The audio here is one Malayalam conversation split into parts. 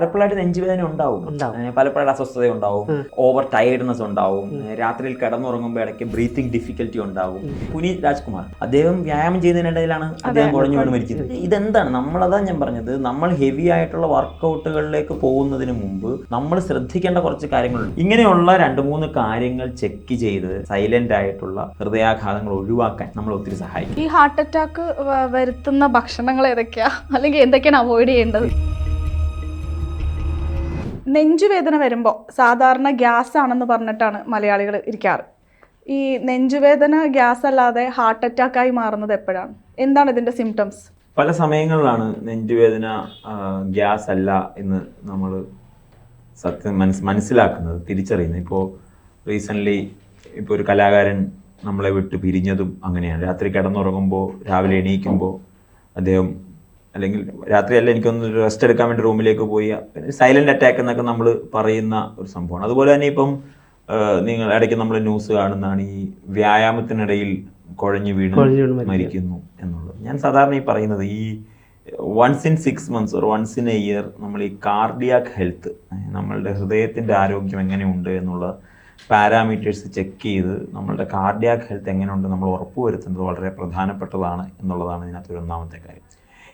പലപ്പോഴായിട്ട് നെഞ്ചുവേദന ഉണ്ടാവും. പലപ്പോഴായിട്ട് അസ്വസ്ഥത ഉണ്ടാവും. ഓവർ ടയർഡ്നെസ് ഉണ്ടാവും. രാത്രിയിൽ കിടന്നുറങ്ങുമ്പോൾ ഇടയ്ക്ക് ബ്രീത്തിങ് ഡിഫിക്കൽറ്റി ഉണ്ടാവും. പുനീത് രാജ്കുമാർ അദ്ദേഹം വ്യായാമം ചെയ്യുന്നതിനിടയിലാണ് അദ്ദേഹം കുഴഞ്ഞു വീണ് മരിക്കുന്നത്. ഇതെന്താണ്? നമ്മളതാ ഞാൻ പറഞ്ഞത്. നമ്മൾ ഹെവി ആയിട്ടുള്ള വർക്കൗട്ടുകളിലേക്ക് പോകുന്നതിന് മുമ്പ് നമ്മൾ ശ്രദ്ധിക്കേണ്ട കുറച്ച് കാര്യങ്ങളുണ്ട്. ഇങ്ങനെയുള്ള രണ്ട് മൂന്ന് കാര്യങ്ങൾ ചെക്ക് ചെയ്ത് സൈലന്റ് ആയിട്ടുള്ള ഹൃദയാഘാതങ്ങൾ ഒഴിവാക്കാൻ നമ്മൾ ഒത്തിരി സഹായിക്കും. ഈ ഹാർട്ട് അറ്റാക്ക് വരുത്തുന്ന ഭക്ഷണങ്ങൾ ഏതൊക്കെയാ? അല്ലെങ്കിൽ എന്തൊക്കെയാണ് അവോയ്ഡ് ചെയ്യേണ്ടത്? നെഞ്ചുവേദന വരുമ്പോൾ സാധാരണ ഗ്യാസ് ആണെന്ന് പറഞ്ഞിട്ടാണ് മലയാളികൾ ഇരിക്കാറ്. ഈ നെഞ്ചുവേദന ഗ്യാസ് അല്ലാതെ ഹാർട്ട് അറ്റാക്കായി മാറുന്നത് എപ്പോഴാണ്? എന്താണ് ഇതിന്റെ സിംറ്റംസ് പല സമയങ്ങളിലാണ് നെഞ്ചുവേദന ഗ്യാസ് അല്ല എന്ന് നമ്മൾ സത്യം മനസ് മനസ്സിലാക്കുന്നത് തിരിച്ചറിയുന്നത്. ഇപ്പോൾ റീസെന്റ്ലി ഇപ്പോൾ ഒരു കലാകാരൻ നമ്മളെ വിട്ട് പിരിഞ്ഞതും അങ്ങനെയാണ്. രാത്രി കിടന്നുറങ്ങുമ്പോൾ രാവിലെ എണീക്കുമ്പോൾ അദ്ദേഹം അല്ലെങ്കിൽ രാത്രിയല്ല എനിക്കൊന്ന് റെസ്റ്റ് എടുക്കാൻ വേണ്ടി റൂമിലേക്ക് പോയി. സൈലന്റ് അറ്റാക്ക് എന്നൊക്കെ നമ്മൾ പറയുന്ന ഒരു സംഭവമാണ്. അതുപോലെ തന്നെ ഇപ്പം നിങ്ങൾ ഇടയ്ക്ക് നമ്മൾ ന്യൂസ് കാണുന്നതാണ് ഈ വ്യായാമത്തിനിടയിൽ കുഴഞ്ഞു വീണ്. മരിക്കുന്നു എന്നുള്ളത്. ഞാൻ സാധാരണ ഈ പറയുന്നത് ഈ once in six months or once in a year നമ്മൾ ഈ കാർഡിയാക് ഹെൽത്ത് നമ്മളുടെ ഹൃദയത്തിന്റെ ആരോഗ്യം എങ്ങനെയുണ്ട് എന്നുള്ള പാരാമീറ്റേഴ്സ് ചെക്ക് ചെയ്ത് നമ്മളുടെ കാർഡിയാക് ഹെൽത്ത് എങ്ങനെയുണ്ട് നമ്മൾ ഉറപ്പുവരുത്തുന്നത് വളരെ പ്രധാനപ്പെട്ടതാണ് എന്നുള്ളതാണ് ഇതിനകത്തൊരു ഒന്നാമത്തെ കാര്യം.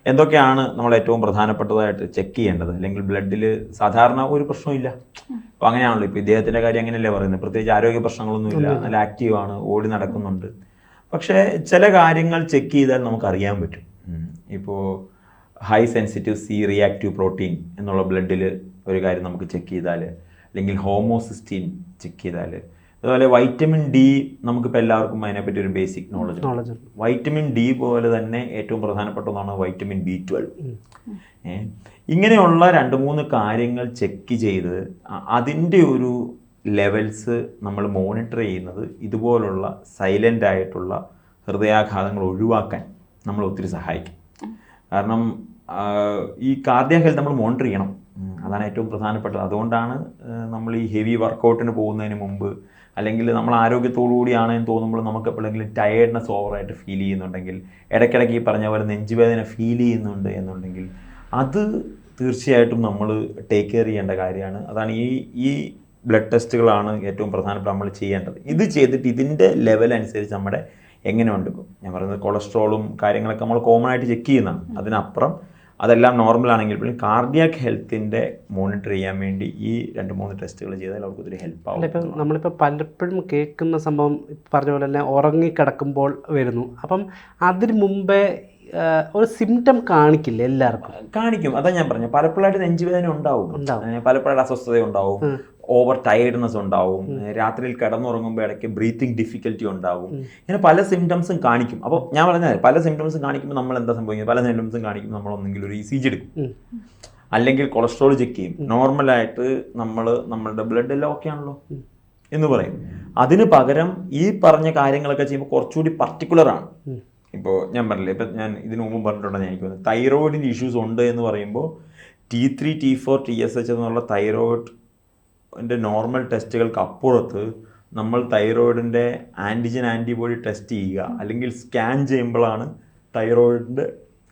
എന്തൊക്കെയാണ് നമ്മൾ ഏറ്റവും പ്രധാനപ്പെട്ടതായിട്ട് ചെക്ക് ചെയ്യേണ്ടത്? അല്ലെങ്കിൽ ബ്ലഡിൽ സാധാരണ ഒരു പ്രശ്നമില്ല അപ്പോൾ അങ്ങനെയാണല്ലോ. ഇപ്പോൾ ഇദ്ദേഹത്തിന്റെ കാര്യം അങ്ങനെയല്ലേ പറയുന്നത്. പ്രത്യേകിച്ച് ആരോഗ്യ പ്രശ്നങ്ങളൊന്നും ഇല്ല നല്ല ആക്റ്റീവാണ് ഓടി നടക്കുന്നുണ്ട്. പക്ഷേ ചില കാര്യങ്ങൾ ചെക്ക് ചെയ്താൽ നമുക്ക് അറിയാൻ പറ്റും ഇപ്പോൾ high sensitive C reactive protein എന്നുള്ള ബ്ലഡിൽ ഒരു കാര്യം നമുക്ക് ചെക്ക് ചെയ്താൽ അല്ലെങ്കിൽ ഹോമോസിസ്റ്റീൻ ചെക്ക് ചെയ്താൽ അതുപോലെ വൈറ്റമിൻ ഡി നമുക്കിപ്പോൾ എല്ലാവർക്കും അതിനെപ്പറ്റി ഒരു basic knowledge knowledge vitamin D പോലെ തന്നെ ഏറ്റവും പ്രധാനപ്പെട്ട ഒന്നാണ് വൈറ്റമിൻ ബി ട്വൽവ് ഇങ്ങനെയുള്ള രണ്ട് മൂന്ന് കാര്യങ്ങൾ ചെക്ക് ചെയ്ത് അതിന്റെ ഒരു ലെവൽസ് നമ്മൾ മോണിറ്റർ ചെയ്യുന്നത് ഇതുപോലുള്ള സൈലന്റ് ആയിട്ടുള്ള ഹൃദയാഘാതങ്ങൾ ഒഴിവാക്കാൻ നമ്മൾ ഒത്തിരി സഹായിക്കും. കാരണം ഈ കാർഡിയ ഹെൽത്ത് നമ്മൾ മോണിറ്റർ ചെയ്യണം. അതാണ് ഏറ്റവും പ്രധാനപ്പെട്ടത്. അതുകൊണ്ടാണ് നമ്മൾ ഈ ഹെവി വർക്കൗട്ടിന് പോകുന്നതിന് മുമ്പ് അല്ലെങ്കിൽ നമ്മൾ ആരോഗ്യത്തോടു കൂടിയാണെന്ന് തോന്നുമ്പോൾ നമുക്ക് എപ്പോഴെങ്കിലും ടയേർഡ്നെസ് ഓവറായിട്ട് ഫീൽ ചെയ്യുന്നുണ്ടെങ്കിൽ ഇടയ്ക്കിടയ്ക്ക് ഈ പറഞ്ഞ പോലെ നെഞ്ചുവേദന ഫീൽ ചെയ്യുന്നുണ്ട് എന്നുണ്ടെങ്കിൽ അത് തീർച്ചയായിട്ടും നമ്മൾ ടേക്ക് കെയർ ചെയ്യേണ്ട കാര്യമാണ്. അതാണ് ഈ ഈ ബ്ലഡ് ടെസ്റ്റുകളാണ് ഏറ്റവും പ്രധാനപ്പെട്ട നമ്മൾ ചെയ്യേണ്ടത്. ഇത് ചെയ്തിട്ട് ഇതിന്റെ ലെവൽ അനുസരിച്ച് നമ്മുടെ എങ്ങനെയുണ്ട്? ഞാൻ പറയുന്നത് കൊളസ്ട്രോളും കാര്യങ്ങളൊക്കെ നമ്മൾ കോമൺ ആയിട്ട് ചെക്ക് ചെയ്യുന്നതാണ്. അതിനപ്പുറം അതെല്ലാം നോർമൽ ആണെങ്കിൽ പോലും കാർഡിയാക് ഹെൽത്തിന്റെ മോണിറ്റർ ചെയ്യാൻ വേണ്ടി ഈ രണ്ട് മൂന്ന് ടെസ്റ്റുകൾ ചെയ്താൽ അവർക്ക് ഒത്തിരി ഹെൽപ്പ് ആവും ഇപ്പം നമ്മളിപ്പോൾ പലപ്പോഴും കേൾക്കുന്ന സംഭവം പറഞ്ഞ പോലെ തന്നെ ഉറങ്ങിക്കിടക്കുമ്പോൾ വരുന്നു. അപ്പം അതിന് മുമ്പേ ഒരു സിംറ്റം കാണിക്കില്ല എല്ലാവർക്കും? കാണിക്കും. അതാ ഞാൻ പറഞ്ഞു. പലപ്പോഴായിട്ട് നെഞ്ചുവേദന ഉണ്ടാവും. പലപ്പോഴായിട്ട് അസ്വസ്ഥത ഉണ്ടാവും. ഓവർ ടയർഡ്നെസ് ഉണ്ടാവും രാത്രിയിൽ കിടന്നുറങ്ങുമ്പോൾ ഇടയ്ക്ക് ബ്രീത്തിങ് ഡിഫിക്കൽറ്റി ഉണ്ടാവും. ഇങ്ങനെ പല സിംറ്റംസും കാണിക്കും. അപ്പോൾ ഞാൻ പറഞ്ഞത് പല സിംറ്റംസും കാണിക്കുമ്പോൾ നമ്മൾ എന്താ സംഭവിക്കുന്നത് പല സിംറ്റംസും കാണിക്കുമ്പോൾ നമ്മൾ ഒന്നെങ്കിൽ ഒരു ഇ സി ജി എടുക്കും. അല്ലെങ്കിൽ കൊളസ്ട്രോൾ ചെക്ക് ചെയ്യും. നോർമലായിട്ട് നമ്മൾ നമ്മളുടെ ബ്ലഡ് എല്ലാം ഓക്കെ ആണല്ലോ എന്ന് പറയും. അതിന് പകരം ഈ പറഞ്ഞ കാര്യങ്ങളൊക്കെ ചെയ്യുമ്പോൾ കുറച്ചുകൂടി പർട്ടിക്കുലർ ആണ്. ഉം. ഇപ്പോൾ ഞാൻ പറഞ്ഞില്ലേ ഇപ്പം ഞാൻ ഇതിനു മുമ്പ് പറഞ്ഞിട്ടുണ്ടെന്ന് എനിക്ക് തോന്നുന്നു. തൈറോയിഡിന്റെ ഇഷ്യൂസ് ഉണ്ട് എന്ന് പറയുമ്പോൾ T three T four T S H എന്നുള്ള തൈറോയിഡിന്റെ നോർമൽ ടെസ്റ്റുകൾക്ക് അപ്പുറത്ത് നമ്മൾ തൈറോയിഡിന്റെ ആന്റിജൻ ആന്റിബോഡി ടെസ്റ്റ് ചെയ്യുക അല്ലെങ്കിൽ സ്കാൻ ചെയ്യുമ്പോഴാണ് തൈറോയിഡിന്റെ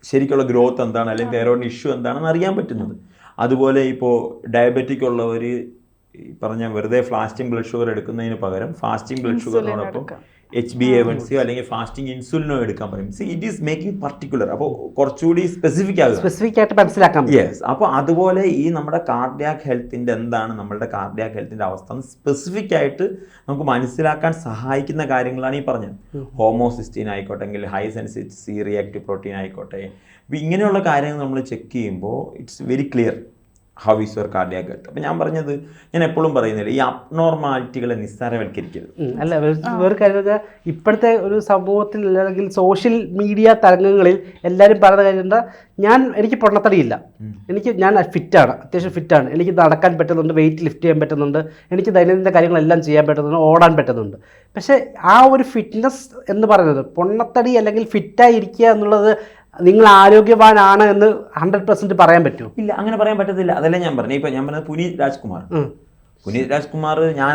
ശരിക്കുള്ള ഗ്രോത്ത് എന്താണ് അല്ലെങ്കിൽ തൈറോയിഡിന്റെ ഇഷ്യൂ എന്താണെന്ന് അറിയാൻ പറ്റുന്നത്. അതുപോലെ ഇപ്പോൾ ഡയബറ്റിക് ഉള്ളവർ പറഞ്ഞ വെറുതെ ഫാസ്റ്റിംഗ് ബ്ലഡ് ഷുഗർ എടുക്കുന്നതിന് പകരം ഫാസ്റ്റിംഗ് ബ്ലഡ് ഷുഗറിനോടൊപ്പം എച്ച് ബി എ വൺ സിയോ അല്ലെങ്കിൽ ഫാസ്റ്റിംഗ് ഇൻസുലിനോ എടുക്കാൻ പറയും. See it is making particular അപ്പോൾ കുറച്ചുകൂടി സ്പെസിഫിക് ആകും സ്പെസിഫിക് ആയിട്ട് മനസ്സിലാക്കാം യെസ് അപ്പോൾ അതുപോലെ ഈ നമ്മുടെ കാർഡിയാക് ഹെൽത്തിന്റെ എന്താണ് നമ്മളുടെ കാർഡിയാക് ഹെൽത്തിന്റെ അവസ്ഥ സ്പെസിഫിക് ആയിട്ട് നമുക്ക് മനസ്സിലാക്കാൻ സഹായിക്കുന്ന കാര്യങ്ങളാണ് ഈ പറഞ്ഞത്. ഹോമോസിസ്റ്റീൻ ആയിക്കോട്ടെ അല്ലെങ്കിൽ high sensitive C reactive protein ആയിക്കോട്ടെ. ഇങ്ങനെയുള്ള കാര്യങ്ങൾ നമ്മൾ ചെക്ക് ചെയ്യുമ്പോൾ it's very clear how is your cardiac health അപ്പൊ ഞാൻ പറഞ്ഞത് ഞാൻ എപ്പോഴും പറയുന്നില്ല ഈ അബ്നോർമാലിറ്റികളെ നിസ്സാരവൽക്കരിക്കരുത്. അല്ല വേറെ- കാര്യം ഇപ്പോഴത്തെ ഒരു സമൂഹത്തിൽ അല്ലെങ്കിൽ സോഷ്യൽ മീഡിയ തരംഗങ്ങളിൽ എല്ലാവരും പറയുന്ന കാര്യം എന്താ ഞാൻ എനിക്ക് പൊണ്ണത്തടിയില്ല എനിക്ക് ഞാൻ ഫിറ്റാണ് അത്യാവശ്യം ഫിറ്റാണ്. എനിക്ക് നടക്കാൻ പറ്റുന്നുണ്ട് വെയിറ്റ് ലിഫ്റ്റ് ചെയ്യാൻ പറ്റുന്നുണ്ട് എനിക്ക് ദൈനംദിന കാര്യങ്ങളെല്ലാം ചെയ്യാൻ പറ്റുന്നുണ്ട് ഓടാൻ പറ്റുന്നുണ്ട്. പക്ഷേ ആ ഒരു ഫിറ്റ്നസ് എന്ന് പറയുന്നത് പൊണ്ണത്തടി അല്ലെങ്കിൽ ഫിറ്റായി ഇരിക്കുക എന്നുള്ളത് നിങ്ങൾ ആരോഗ്യവാനാണ് എന്ന് ഹൺഡ്രഡ് പെർസെന്റ് പറയാൻ പറ്റുമോ? ഇല്ല അങ്ങനെ പറയാൻ പറ്റത്തില്ല. അതല്ല ഞാൻ പറഞ്ഞു. ഇപ്പം ഞാൻ പറഞ്ഞത് പുനീത് രാജ്കുമാർ. പുനീത് രാജ്കുമാർ ഞാൻ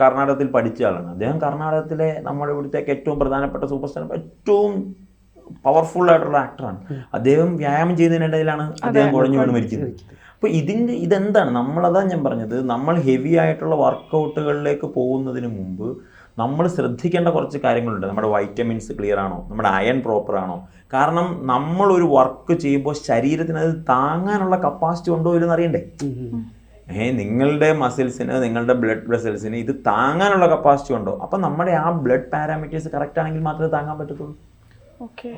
കർണാടകത്തിൽ പഠിച്ച ആളാണ്. അദ്ദേഹം കർണാടകത്തിലെ നമ്മുടെ ഇവിടുത്തേക്ക് ഏറ്റവും പ്രധാനപ്പെട്ട സൂപ്പർ സ്റ്റാർ ഏറ്റവും പവർഫുൾ ആയിട്ടുള്ള ആക്ടറാണ് അദ്ദേഹം വ്യായാമം ചെയ്യുന്നതിനിടയിലാണ് അദ്ദേഹം കുഴഞ്ഞു വീണ് മരിക്കുന്നത് അപ്പോൾ ഇതിന്റെ ഇതെന്താണ്? നമ്മളതാ ഞാൻ പറഞ്ഞത്. നമ്മൾ ഹെവി ആയിട്ടുള്ള വർക്കൗട്ടുകളിലേക്ക് പോകുന്നതിന് മുമ്പ് നമ്മൾ ശ്രദ്ധിക്കേണ്ട കുറച്ച് കാര്യങ്ങളുണ്ട്. നമ്മുടെ വൈറ്റമിൻസ് ക്ലിയർ ആണോ? നമ്മുടെ അയൺ പ്രോപ്പർ ആണോ? കാരണം നമ്മളൊരു വർക്ക് ചെയ്യുമ്പോൾ ശരീരത്തിന് അത് താങ്ങാനുള്ള കപ്പാസിറ്റി ഉണ്ടോ ഇല്ലെന്ന് അറിയണ്ടേ? ഏഹ് നിങ്ങളുടെ മസിൽസിന് നിങ്ങളുടെ ബ്ലഡ് വെസൽസിന് ഇത് താങ്ങാനുള്ള കപ്പാസിറ്റി ഉണ്ടോ? അപ്പം നമ്മുടെ ആ ബ്ലഡ് പാരാമീറ്റേഴ്സ് കറക്റ്റ് ആണെങ്കിൽ മാത്രമേ താങ്ങാൻ പറ്റത്തുള്ളൂ.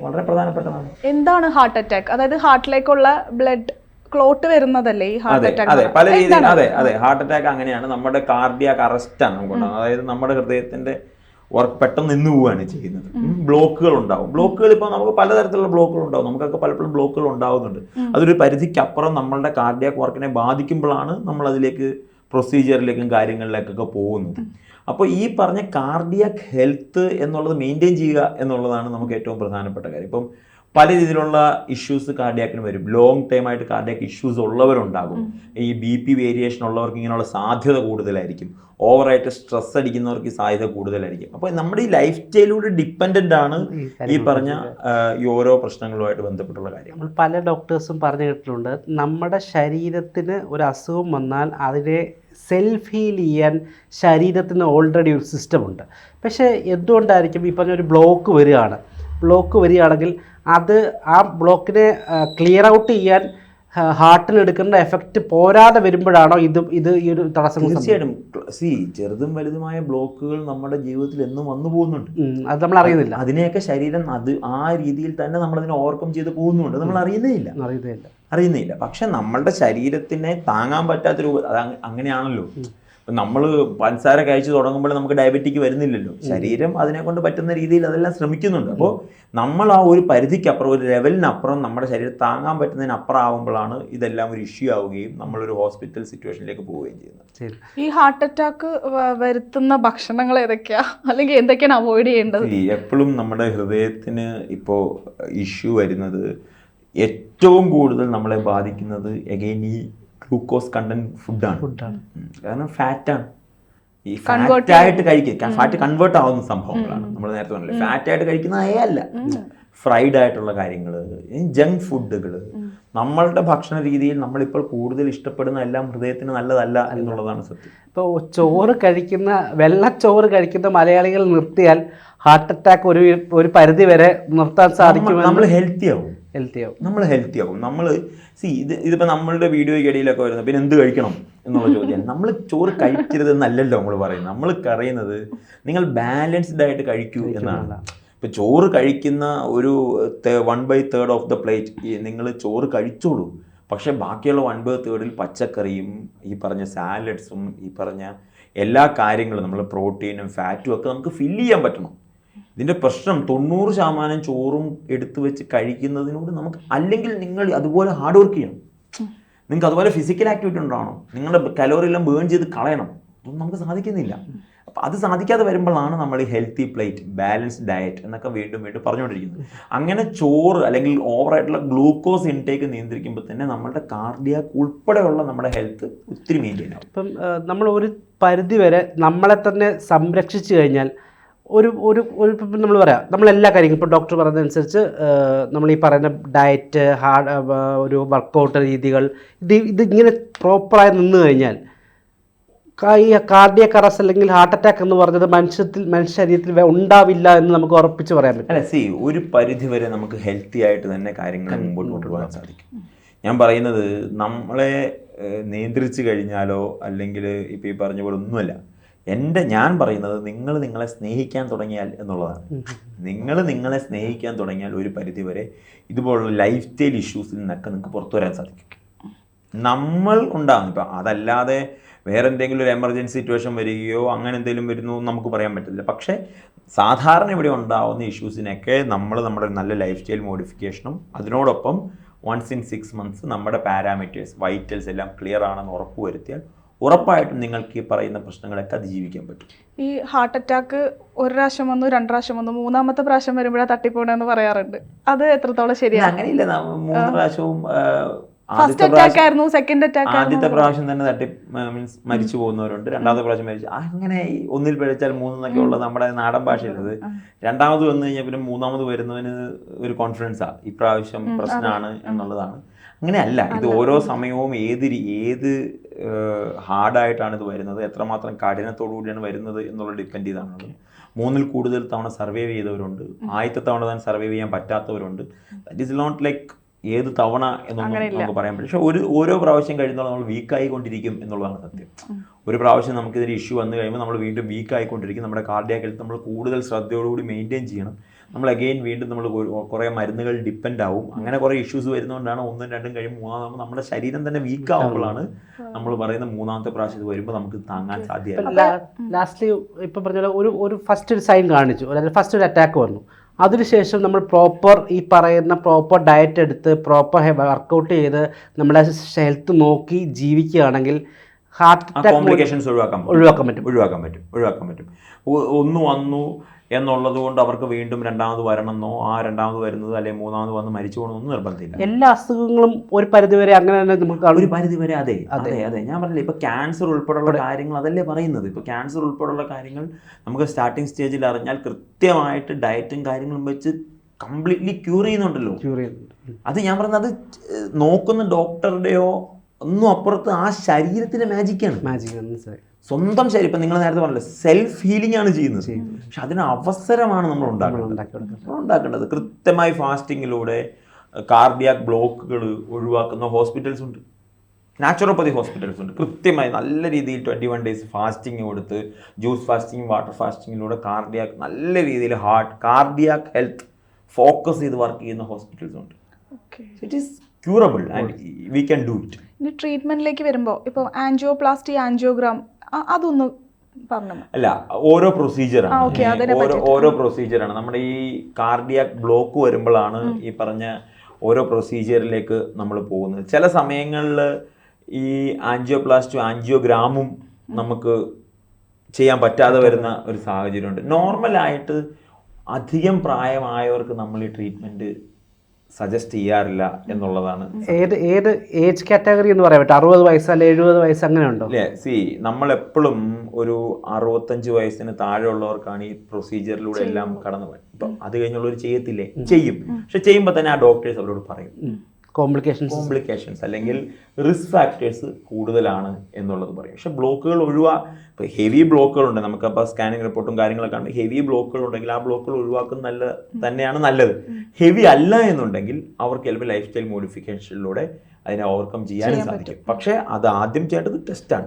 വളരെ പ്രധാനപ്പെട്ടതാണ്. എന്താണ് ഹാർട്ട് അറ്റാക്ക് അതായത് ഹാർട്ടിലേക്കുള്ള ബ്ലഡ് ക്ലോട്ട് വരുന്നതല്ലേ ഈ ഹാർട്ട് അറ്റാക്ക് അതെ പല രീതിയിൽ അതെ അതെ? ഹാർട്ട് അറ്റാക്ക് അങ്ങനെയാണ്. നമ്മുടെ കാർഡിയാക്ക് അറസ്റ്റ് ആണ് നമുക്ക് അതായത് നമ്മുടെ ഹൃദയത്തിന്റെ വർക്ക് പെട്ടെന്ന് നിന്ന് പോവുകയാണ് ചെയ്യുന്നത്. ബ്ലോക്കുകൾ ഉണ്ടാവും. ബ്ലോക്കുകൾ ഇപ്പോൾ നമുക്ക് പലതരത്തിലുള്ള ബ്ലോക്കുകൾ ഉണ്ടാവും. നമുക്കൊക്കെ പലപ്പോഴും ബ്ലോക്കുകൾ ഉണ്ടാവുന്നുണ്ട്. അതൊരു പരിധിക്കപ്പുറം നമ്മളുടെ കാർഡിയാക്ക് വർക്കിനെ ബാധിക്കുമ്പോഴാണ് നമ്മൾ അതിലേക്ക് പ്രൊസീജിയറിലേക്കും കാര്യങ്ങളിലേക്കൊക്കെ പോകുന്നത്. അപ്പോൾ ഈ പറഞ്ഞ കാർഡിയാക് ഹെൽത്ത് എന്നുള്ളത് മെയിന്റെയിൻ ചെയ്യുക എന്നുള്ളതാണ് നമുക്ക് ഏറ്റവും പ്രധാനപ്പെട്ട കാര്യം. ഇപ്പം പല രീതിയിലുള്ള ഇഷ്യൂസ് കാർഡിയാക്കിന് വരും. ലോങ് ടൈം ആയിട്ട് കാർഡിയാക്ക് ഇഷ്യൂസ് ഉള്ളവരുണ്ടാകും. ഈ ബി പി വേരിയേഷൻ ഉള്ളവർക്ക് ഇങ്ങനെയുള്ള സാധ്യത കൂടുതലായിരിക്കും. ഓവറായിട്ട് സ്ട്രെസ് അടിക്കുന്നവർക്ക് ഈ സാധ്യത കൂടുതലായിരിക്കും. അപ്പോൾ നമ്മുടെ ഈ ലൈഫ് സ്റ്റൈലിലൂടെ ഡിപ്പെൻഡന്റ് ആണ് ഈ പറഞ്ഞ ഈ ഓരോ പ്രശ്നങ്ങളുമായിട്ട് ബന്ധപ്പെട്ടുള്ള കാര്യം. നമ്മൾ പല ഡോക്ടേഴ്സും പറഞ്ഞു കേട്ടിട്ടുണ്ട്. നമ്മുടെ ശരീരത്തിന് ഒരു അസുഖം വന്നാൽ അതിനെ സെൽഫ് ഹീൽ ചെയ്യാൻ ശരീരത്തിന് ഓൾറെഡി ഒരു സിസ്റ്റമുണ്ട് പക്ഷേ എന്തുകൊണ്ടായിരിക്കും ഈ പറഞ്ഞ ഒരു ബ്ലോക്ക് വരികയാണ്? ബ്ലോക്ക് വരികയാണെങ്കിൽ അത് ആ ബ്ലോക്കിനെ ക്ലിയർ ഔട്ട് ചെയ്യാൻ ഹാർട്ടിൽ എടുക്കുന്ന എഫക്റ്റ് പോരാതെ വരുമ്പോഴാണോ ഇത് ഇത് ഈ ഒരു തടസ്സം തീർച്ചയായിട്ടും. സി ചെറുതും വലുതുമായ ബ്ലോക്കുകൾ നമ്മുടെ ജീവിതത്തിൽ എന്നും വന്നു പോകുന്നുണ്ട്. അത് നമ്മൾ അറിയുന്നില്ല. അതിനെയൊക്കെ ശരീരം അത് ആ രീതിയിൽ തന്നെ നമ്മൾ അതിനെ ഓവർകം ചെയ്ത് പോകുന്നുണ്ട്. നമ്മൾ അറിയുന്നേയില്ല. അറിയുന്നില്ല അറിയുന്നില്ല പക്ഷെ നമ്മളുടെ ശരീരത്തിനെ താങ്ങാൻ പറ്റാത്ത രൂപ അങ്ങനെയാണല്ലോ. നമ്മൾ പഞ്ചസാര കഴിച്ചു തുടങ്ങുമ്പോൾ നമുക്ക് ഡയബറ്റിക് വരുന്നില്ലല്ലോ. ശരീരം അതിനെ കൊണ്ട് പറ്റുന്ന രീതിയിൽ അതെല്ലാം ശ്രമിക്കുന്നുണ്ട്. അപ്പോൾ നമ്മൾ ആ ഒരു പരിധിക്കപ്പുറം ഒരു ലെവലിനപ്പുറം നമ്മുടെ ശരീരം താങ്ങാൻ പറ്റുന്നതിനപ്പുറം ആവുമ്പോഴാണ് ഇതെല്ലാം ഒരു ഇഷ്യൂ ആവുകയും നമ്മളൊരു ഹോസ്പിറ്റൽ സിറ്റുവേഷനിലേക്ക് പോവുകയും ചെയ്യുന്നത്. ശരി. ഈ ഹാർട്ട് അറ്റാക്ക് വരുത്തുന്ന ഭക്ഷണങ്ങൾ ഏതൊക്കെയാ? അല്ലെങ്കിൽ എന്തൊക്കെയാണ് അവോയ്ഡ് ചെയ്യേണ്ടത്? എപ്പോഴും നമ്മുടെ ഹൃദയത്തിന് ഇപ്പോൾ ഇഷ്യൂ വരുന്നത് ഏറ്റവും കൂടുതൽ നമ്മളെ ബാധിക്കുന്നത് എഗെയിൻ ഈ ഗ്ലൂക്കോസ് കണ്ടന്റ് ഫുഡാണ് ഫുഡാണ് കാരണം ഫാറ്റാണ് ഈ Convert ഫാറ്റ് ആയിട്ട് കഴിക്കുക. ഫാറ്റ് കൺവേർട്ട് ആവുന്ന സംഭവങ്ങളാണ്. നമ്മൾ നേരത്തെ പറഞ്ഞില്ലേ. ഫാറ്റ് ആയിട്ട് കഴിക്കുന്നതേ അല്ല. ഫ്രൈഡ് ആയിട്ടുള്ള കാര്യങ്ങൾ ജങ്ക് ഫുഡുകൾ നമ്മളുടെ ഭക്ഷണ രീതിയിൽ നമ്മളിപ്പോൾ കൂടുതൽ ഇഷ്ടപ്പെടുന്ന എല്ലാം ഹൃദയത്തിന് നല്ലതല്ല എന്നുള്ളതാണ് സത്യം. ഇപ്പോൾ ചോറ് കഴിക്കുന്ന വെള്ളച്ചോറ് കഴിക്കുന്ന മലയാളികൾ നിർത്തിയാൽ ഹാർട്ട് അറ്റാക്ക് ഒരു ഒരു പരിധി വരെ നിർത്താൻ നമ്മൾ ഹെൽത്തി ആവും. ഹെൽത്തി ആവും. നമ്മൾ ഹെൽത്തി ആവും. നമ്മൾ സി ഇത് ഇതിപ്പോൾ നമ്മളുടെ വീഡിയോയ്ക്ക് ഇടയിലൊക്കെ വരുന്നത് പിന്നെ എന്ത് കഴിക്കണം എന്നുള്ള ചോദ്യം നമ്മൾ ചോറ് കഴിക്കരുത് എന്നല്ലല്ലോ നമ്മൾ പറയുന്നത്. നമ്മൾ പറയുന്നത് നിങ്ങൾ ബാലൻസ്ഡ് ആയിട്ട് കഴിക്കൂ എന്നാണ്. ഇപ്പം ചോറ് കഴിക്കുന്ന ഒരു one by third of the plate നിങ്ങൾ ചോറ് കഴിച്ചോളൂ. പക്ഷേ ബാക്കിയുള്ള വൺ ബൈ തേർഡിൽ പച്ചക്കറിയും ഈ പറഞ്ഞ സാലഡ്സും ഈ പറഞ്ഞ എല്ലാ കാര്യങ്ങളും നമ്മൾ പ്രോട്ടീനും ഫാറ്റും ഒക്കെ നമുക്ക് ഫില്ല് ചെയ്യാൻ പറ്റണം. ഇതിന്റെ പ്രശ്നം തൊണ്ണൂറ് ശതമാനം ചോറും എടുത്തു വെച്ച് കഴിക്കുന്നതിനോട് നമുക്ക് അല്ലെങ്കിൽ നിങ്ങൾ അതുപോലെ ഹാർഡ് വർക്ക് ചെയ്യണം. നിങ്ങൾക്ക് അതുപോലെ ഫിസിക്കൽ ആക്ടിവിറ്റി ഉണ്ടാവണം. നിങ്ങളുടെ കലോറി എല്ലാം ബേൺ ചെയ്ത് കളയണം. അതൊന്നും നമുക്ക് സാധിക്കുന്നില്ല. അപ്പം അത് സാധിക്കാതെ വരുമ്പോഴാണ് നമ്മൾ ഈ ഹെൽത്തി പ്ലേറ്റ് ബാലൻസ്ഡ് ഡയറ്റ് എന്നൊക്കെ വീണ്ടും വീണ്ടും പറഞ്ഞുകൊണ്ടിരിക്കുന്നത്. അങ്ങനെ ചോറ് അല്ലെങ്കിൽ ഓവറായിട്ടുള്ള ഗ്ലൂക്കോസ് ഇൻടേക്ക് നിയന്ത്രിക്കുമ്പോൾ തന്നെ നമ്മുടെ കാർഡിയാക്ക് ഉൾപ്പെടെയുള്ള നമ്മുടെ ഹെൽത്ത് ഒത്തിരി മെയിന്റെയിൻ ആവും. ഇപ്പം നമ്മൾ ഒരു പരിധി വരെ നമ്മളെ തന്നെ സംരക്ഷിച്ചു കഴിഞ്ഞാൽ ഒരു ഒരു ഒരു നമ്മൾ പറയാം നമ്മൾ എല്ലാ കാര്യങ്ങളും ഇപ്പോൾ ഡോക്ടർ പറയുന്നതനുസരിച്ച് നമ്മൾ ഈ പറയുന്ന ഡയറ്റ് ഹാർഡ് ഒരു വർക്കൗട്ട് രീതികൾ ഇത് ഇതിങ്ങനെ പ്രോപ്പറായി നിന്ന് കഴിഞ്ഞാൽ ഈ കാർഡിയക് അറസ്റ്റ് അല്ലെങ്കിൽ ഹാർട്ട് അറ്റാക്ക് എന്ന് പറഞ്ഞത് മനുഷ്യത്തിൽ മനുഷ്യ ശരീരത്തിൽ ഉണ്ടാവില്ല എന്ന് നമുക്ക് ഉറപ്പിച്ച് പറയാൻ പറ്റും. അല്ല സി ഒരു പരിധി വരെ നമുക്ക് ഹെൽത്തി ആയിട്ട് തന്നെ കാര്യങ്ങൾ മുമ്പോട്ട് കൊണ്ടുപോകാൻ സാധിക്കും. ഞാൻ പറയുന്നത് നമ്മളെ നിയന്ത്രിച്ചു കഴിഞ്ഞാലോ അല്ലെങ്കിൽ ഇപ്പം ഈ പറഞ്ഞ പോലെ ഒന്നുമല്ല എന്റെ ഞാൻ പറയുന്നത് നിങ്ങൾ നിങ്ങളെ സ്നേഹിക്കാൻ തുടങ്ങിയാൽ എന്നുള്ളതാണ്. നിങ്ങൾ നിങ്ങളെ സ്നേഹിക്കാൻ തുടങ്ങിയാൽ ഒരു പരിധി വരെ ഇതുപോലുള്ള ലൈഫ് സ്റ്റൈൽ ഇഷ്യൂസിൽ നിന്നൊക്കെ നിങ്ങൾക്ക് പുറത്തു വരാൻ സാധിക്കും. നമ്മൾ ഉണ്ടാകും ഇപ്പം അതല്ലാതെ വേറെ എന്തെങ്കിലും ഒരു എമർജൻസി സിറ്റുവേഷൻ വരികയോ അങ്ങനെ എന്തെങ്കിലും വരുന്നു നമുക്ക് പറയാൻ പറ്റില്ല. പക്ഷേ സാധാരണ ഇവിടെ ഉണ്ടാവുന്ന ഇഷ്യൂസിനൊക്കെ നമ്മൾ നമ്മുടെ നല്ല ലൈഫ് സ്റ്റൈൽ മോഡിഫിക്കേഷനും അതിനോടൊപ്പം വൺസ് ഇൻ സിക്സ് മന്ത്സ് നമ്മുടെ പാരാമീറ്റേഴ്സ് വൈറ്റൽസ് എല്ലാം ക്ലിയർ ആണെന്ന് ഉറപ്പ് വരുത്തിയാൽ ഉറപ്പായിട്ടും നിങ്ങൾക്ക് ഈ പറയുന്ന പ്രശ്നങ്ങളൊക്കെ അതിജീവിക്കാൻ പറ്റും. ഈ ഹാർട്ട് അറ്റാക്ക് ഒരു പ്രാവശ്യം വന്നു രണ്ട് പ്രാവശ്യം വന്നു മൂന്നാമത്തെ പ്രാവശ്യം വരുമ്പോഴാണ് തട്ടിപ്പോണെന്ന് പറയാറുണ്ട്. അത് എത്രത്തോളം ശരിയാണ് അങ്ങനെയില്ല. മൂന്ന് പ്രാവശ്യവും ഫസ്റ്റ് അറ്റാക്ക് ആയിരുന്നു സെക്കൻഡ് അറ്റാക്ക് ആദ്യത്തെ പ്രാവശ്യം തന്നെ തട്ടി മീൻസ് മരിച്ചു പോകുന്നവരുണ്ട്. രണ്ടാമത്തെ പ്രാവശ്യം മരിച്ചു. അങ്ങനെ ഒന്നിൽ പിഴച്ചാൽ മൂന്നെന്നൊക്കെ ഉള്ള നമ്മുടെ നാടൻ ഭാഷയിലത്. രണ്ടാമത് വന്നു കഴിഞ്ഞാൽ പിന്നെ മൂന്നാമത് വരുന്നവന് ഒരു കോൺഫിഡൻസാണ് ഇപ്രാവശ്യം പ്രശ്നമാണ് എന്നുള്ളതാണ്. അങ്ങനെയല്ല ഇത് ഓരോ സമയവും ഏത് ഏത് ഹാർഡായിട്ടാണ് ഇത് വരുന്നത് എത്രമാത്രം കഠിനത്തോടു കൂടിയാണ് വരുന്നത് എന്നുള്ള ഡിപ്പെൻഡ് ചെയ്താണ്. മൂന്നിൽ കൂടുതൽ തവണ സർവേ ചെയ്തവരുണ്ട്. ആദ്യത്തെ തവണ തന്നെ സർവേ ചെയ്യാൻ പറ്റാത്തവരുണ്ട്. ദാറ്റ് ഈസ് നോട്ട് ലൈക്ക് ഏത് തവണ എന്നൊന്നും നമുക്ക് പറയാൻ പറ്റും പക്ഷെ ഒരു ഓരോ പ്രാവശ്യം കഴിയുമ്പോൾ നമ്മൾ വീക്ക് ആയിക്കൊണ്ടിരിക്കും എന്നുള്ളതാണ് സത്യം. ഒരു പ്രാവശ്യം നമുക്കിതൊരു ഇഷ്യൂ വന്നു കഴിയുമ്പോൾ നമ്മൾ വീണ്ടും വീക്ക് ആയിക്കൊണ്ടിരിക്കും നമ്മുടെ കാർഡിയാക് ഹെൽത്ത് നമ്മൾ കൂടുതൽ ശ്രദ്ധയോടുകൂടി മെയിന്റെയിൻ ചെയ്യണം. നമ്മൾ അഗെയിൻ വീണ്ടും നമ്മൾ കുറേ മരുന്നുകൾ ഡിപ്പെൻഡ് ആവും. അങ്ങനെ കുറേ ഇഷ്യൂസ് വരുന്നതുകൊണ്ടാണ് ഒന്നും രണ്ടും കഴിയുമ്പോൾ മൂന്നാമത് നമ്മുടെ ശരീരം തന്നെ വീക്ക് ആവുമ്പോഴാണ് നമ്മൾ പറയുന്ന മൂന്നാമത്തെ പ്രാവശ്യം ഇത് വരുമ്പോൾ നമുക്ക് താങ്ങാൻ സാധ്യമല്ല ലാസ്റ്റ്ലി ഇപ്പം പറഞ്ഞ ഒരു ഒരു ഫസ്റ്റ് ഒരു സൈൻ കാണിച്ചു. അതായത് ഫസ്റ്റ് ഒരു അറ്റാക്ക് വന്നു. അതിനുശേഷം നമ്മൾ പ്രോപ്പർ ഈ പറയുന്ന പ്രോപ്പർ ഡയറ്റ് എടുത്ത് പ്രോപ്പർ വർക്കൗട്ട് ചെയ്ത് നമ്മുടെ ഹെൽത്ത് നോക്കി ജീവിക്കുകയാണെങ്കിൽ ഹാർട്ട് കോംപ്ലിക്കേഷൻസ് ഒഴിവാക്കാൻ ഒഴിവാക്കാൻ പറ്റും. ഒഴിവാക്കാൻ പറ്റും. ഒഴിവാക്കാൻ പറ്റും. ഒന്ന് വന്നു എന്നുള്ളത് കൊണ്ട് അവർക്ക് വീണ്ടും രണ്ടാമത് വരണമെന്നോ ആ രണ്ടാമത് വരുന്നത് അല്ലെങ്കിൽ മൂന്നാമത് വന്ന് മരിച്ചു പോകണമെന്നോ നിർബന്ധമില്ല. എല്ലാ അസുഖങ്ങളും ഒരു പരിധിവരെ അങ്ങനെ തന്നെ നമുക്ക് ഒരു പരിധിവരെ അതെ അതെ. അതെ ഞാൻ പറഞ്ഞില്ല ഇപ്പൊ ക്യാൻസർ ഉൾപ്പെടെയുള്ള കാര്യങ്ങൾ അതല്ലേ പറയുന്നത്. ഇപ്പൊ ക്യാൻസർ ഉൾപ്പെടെയുള്ള കാര്യങ്ങൾ നമുക്ക് സ്റ്റാർട്ടിംഗ് സ്റ്റേജിൽ അറിഞ്ഞാൽ കൃത്യമായിട്ട് ഡയറ്റും കാര്യങ്ങളും വെച്ച് കംപ്ലീറ്റ്ലി ക്യൂർ ചെയ്യുന്നുണ്ടല്ലോ. ക്യൂർ ചെയ്യുന്നുണ്ട്. അത് ഞാൻ പറഞ്ഞത് അത് നോക്കുന്ന ഡോക്ടറുടെയോ ഒന്നും അപ്പുറത്ത് ആ ശരീരത്തിന്റെ മാജിക്കാണ് മാജിക് മനസ്സിലായി. സ്വന്തം ശരീരം ഇപ്പം നിങ്ങൾ നേരത്തെ പറഞ്ഞല്ലോ സെൽഫ് ഹീലിംഗ് ആണ് ചെയ്യുന്നത്. പക്ഷെ അതിന് അവസരമാണ് നമ്മൾ ഉണ്ടാക്കുന്നത് ഉണ്ടാക്കേണ്ടത്. കൃത്യമായി ഫാസ്റ്റിങ്ങിലൂടെ കാർഡിയാക് ബ്ലോക്കുകൾ ഒഴിവാക്കുന്ന ഹോസ്പിറ്റൽസ് ഉണ്ട്. നാച്ചുറോപ്പതി ഹോസ്പിറ്റൽസ് ഉണ്ട്. കൃത്യമായി നല്ല രീതിയിൽ ട്വന്റി വൺ ഡേയ്സ് ഫാസ്റ്റിംഗ് കൊടുത്ത് ജ്യൂസ് ഫാസ്റ്റിംഗ് വാട്ടർ ഫാസ്റ്റിങ്ങിലൂടെ കാർഡിയാക് നല്ല രീതിയിൽ ഹാർട്ട് കാർഡിയാക് ഹെൽത്ത് ഫോക്കസ് ചെയ്ത് വർക്ക് ചെയ്യുന്ന ഹോസ്പിറ്റൽസ് ഉണ്ട്. It is curable and we can do it ഇനി ട്രീറ്റ്മെന്റിലേക്ക് വരുമ്പോൾ ഇപ്പോൾ ആൻജിയോപ്ലാസ്റ്റി ആൻജിയോഗ്രാം അതൊന്ന് അല്ല ഓരോ പ്രൊസീജിയറാണ് ഓരോ ഓരോ പ്രൊസീജിയറാണ് നമ്മുടെ ഈ കാർഡിയാക് ബ്ലോക്ക് വരുമ്പോഴാണ് ഈ പറഞ്ഞ ഓരോ പ്രൊസീജിയറിലേക്ക് നമ്മൾ പോകുന്നത്. ചില സമയങ്ങളിൽ ഈ ആൻജിയോപ്ലാസ്റ്റും ആൻജിയോഗ്രാമും നമുക്ക് ചെയ്യാൻ പറ്റാതെ വരുന്ന ഒരു സാഹചര്യമുണ്ട്. നോർമലായിട്ട് അധികം പ്രായമായവർക്ക് നമ്മൾ ഈ ട്രീറ്റ്മെന്റ് സജസ്റ്റ് ചെയ്യാറില്ല എന്നുള്ളതാണ് ഏത് ഏത് ഏജ് കാറ്റഗറി എന്ന് പറയാൻ പറ്റും? അറുപത് വയസ്സ് അല്ലെ എഴുപത് വയസ്സ് അങ്ങനെ ഉണ്ടോ? അല്ലേ സി നമ്മൾ എപ്പോഴും ഒരു അറുപത്തഞ്ച് വയസ്സിന് താഴെയുള്ളവർക്കാണ് ഈ പ്രൊസീജിയറിലൂടെ എല്ലാം കടന്നു പോയത് ഇപ്പം അത് കഴിഞ്ഞുള്ളവർ ചെയ്യത്തില്ലേ? ചെയ്യും. പക്ഷെ ചെയ്യുമ്പോൾ തന്നെ ആ ഡോക്ടേഴ്സ് അവരോട് പറയും. കോംപ്ലിക്കേഷൻസ് കോംപ്ലിക്കേഷൻസ് അല്ലെങ്കിൽ റിസ്ക് ഫാക്ടേഴ്സ് കൂടുതലാണ് എന്നുള്ളത് പറയും. പക്ഷേ ബ്ലോക്കുകൾ ഒഴിവാ ഇപ്പോൾ ഹെവി ബ്ലോക്കുകളുണ്ട് നമുക്കപ്പോൾ സ്കാനിങ് റിപ്പോർട്ടും കാര്യങ്ങളൊക്കെ ഉണ്ട് ഹെവി ബ്ലോക്കുകൾ ഉണ്ടെങ്കിൽ ആ ബ്ലോക്കുകൾ ഒഴിവാക്കുന്ന നല്ല തന്നെയാണ് നല്ലത്. ഹെവി അല്ല എന്നുണ്ടെങ്കിൽ അവർക്ക് ചിലപ്പോൾ ലൈഫ് സ്റ്റൈൽ മോഡിഫിക്കേഷനിലൂടെ അതിനെ ഓവർകം ചെയ്യാനും സാധിക്കും. പക്ഷേ അത് ആദ്യം ചെയ്യേണ്ടത് ടെസ്റ്റാണ്.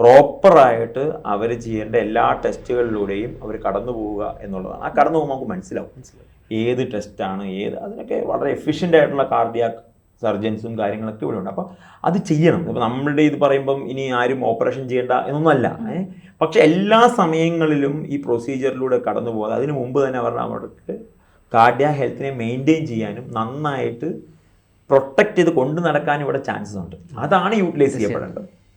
പ്രോപ്പറായിട്ട് അവർ ചെയ്യേണ്ട എല്ലാ ടെസ്റ്റുകളിലൂടെയും അവർ കടന്നു പോവുക എന്നുള്ളതാണ്. ആ കടന്നു പോകുമ്പോൾ നമുക്ക് മനസ്സിലാവും. ഏത് ടെസ്റ്റാണ് ഏത് അതിനൊക്കെ വളരെ എഫിഷ്യന്റ് ആയിട്ടുള്ള കാർഡിയാക് സർജൻസും കാര്യങ്ങളൊക്കെ ഇവിടെ ഉണ്ട്. അപ്പോൾ അത് ചെയ്യണം. ഇപ്പോൾ നമ്മളുടെ ഇത് പറയുമ്പം ഇനി ആരും ഓപ്പറേഷൻ ചെയ്യേണ്ട എന്നൊന്നുമല്ല? പക്ഷെ എല്ലാ സമയങ്ങളിലും ഈ പ്രൊസീജിയറിലൂടെ കടന്നു പോകാതെ അതിന് മുമ്പ് തന്നെ അവർ അവർക്ക് കാർഡിയ ഹെൽത്തിനെ മെയിന്റെയിൻ ചെയ്യാനും നന്നായിട്ട് പ്രൊട്ടക്റ്റ് ചെയ്ത് കൊണ്ടു നടക്കാനും ഇവിടെ ചാൻസസ് ഉണ്ട്. അതാണ് യൂട്ടിലൈസ് ചെയ്യപ്പെടേണ്ടത്.